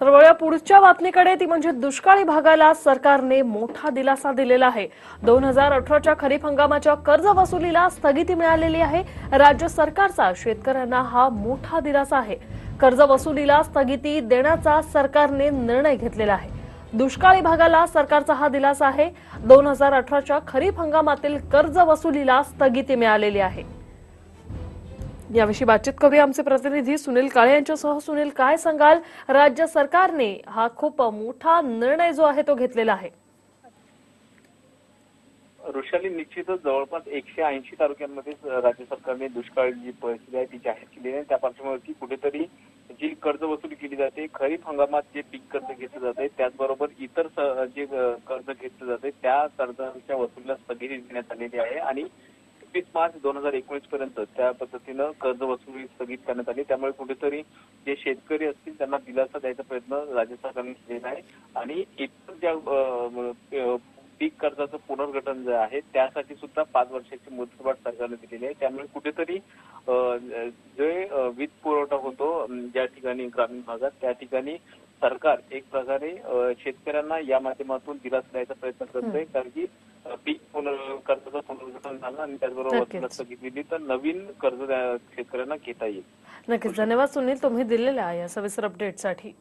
तर वळूया पुढच्या बातमीकडे ती म्हणजे दुष्काळी भागाला सरकारने मोठा दिलासा दिलेला आहे. दोन हजार अठराच्या खरीप हंगामाच्या कर्ज वसुलीला स्थगिती मिळालेली आहे. राज्य सरकारचा शेतकऱ्यांना हा मोठा दिलासा आहे. कर्ज वसुलीला स्थगिती देण्याचा सरकारने निर्णय घेतलेला आहे. दुष्काळी भागाला सरकारचा हा दिलासा आहे. दोन हजार अठराच्या खरीप हंगामातील कर्ज वसुलीला स्थगिती मिळालेली आहे. याविषयी बातचीत करूया. आमचे प्रतिनिधी सुनील काळे यांच्यासह सुनील काय सांगाल? राज्य सरकारने हा खूप मोठा निर्णय जो आहे तो घेतलेला आहे. वृषाली निश्चितच जवळपास एकशे ऐंशी तालुक्यांमध्ये राज्य सरकारने दुष्काळ जी परिस्थिती आहे ती जाहीर केली आहे. त्या पार्श्वभूमीवरती कुठेतरी जी कर्ज वसुली केली जाते खरीप हंगामात जे पीक कर्ज घेतलं जाते त्याचबरोबर इतर जे कर्ज घेतलं जाते त्या कर्जाच्या वसुलीला स्थगिती देण्यात आलेली आहे. आणि एकवीस मार्च दोन हजार एकोणीस पर्यंत त्या पद्धतीनं कर्ज वसुली स्थगित करण्यात आली. त्यामुळे कुठेतरी जे शेतकरी असतील त्यांना दिलासा द्यायचा प्रयत्न राज्य सरकारने केलेला आहे. आणि इतर ज्या पीक कर्जाचं पुनर्गठन जे आहे त्यासाठी सुद्धा पाच वर्षाची मुदतवाढ सरकारने दिलेली आहे. त्यामुळे कुठेतरी जे वीज पुरवठा होतो ज्या ठिकाणी ग्रामीण भागात त्या ठिकाणी सरकार एक प्रकारे शेतकऱ्यांना या माध्यमातून दिलासा द्यायचा प्रयत्न करतोय. कारण की पीक कर्जाचं पुनर्गठन झालं आणि त्याचबरोबर दिली तर नवीन कर्ज शेतकऱ्यांना घेता येईल. नक्कीच. धन्यवाद सुनील तुम्ही दिलेल्या या सविस्तर अपडेटसाठी